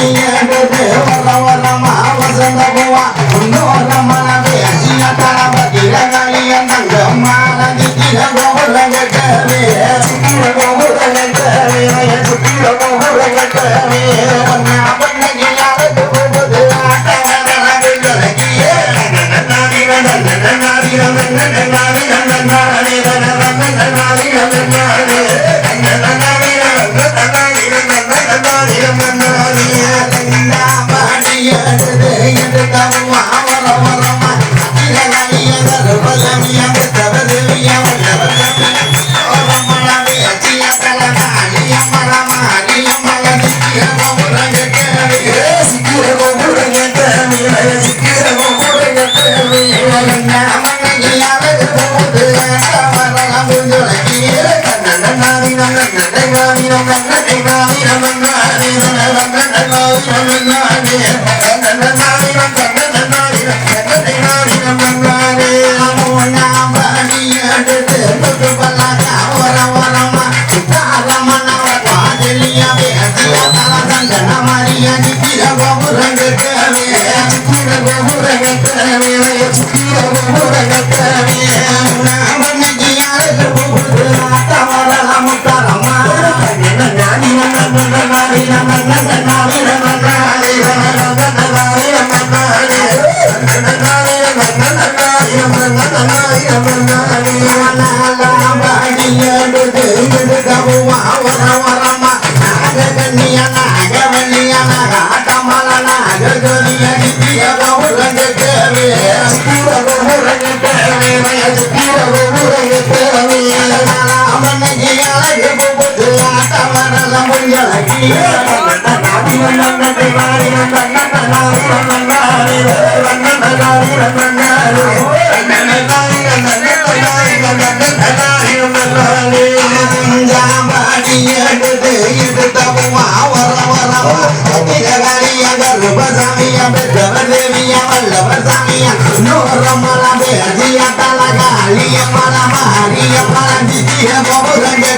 Yeah. வர வர Yeah. நூறமலா பேசிய தலகாலிய மலமாரிய பழந்திய கோபுரங்கள்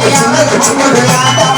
我们是祖国的。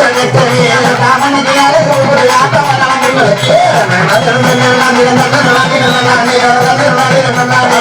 நானே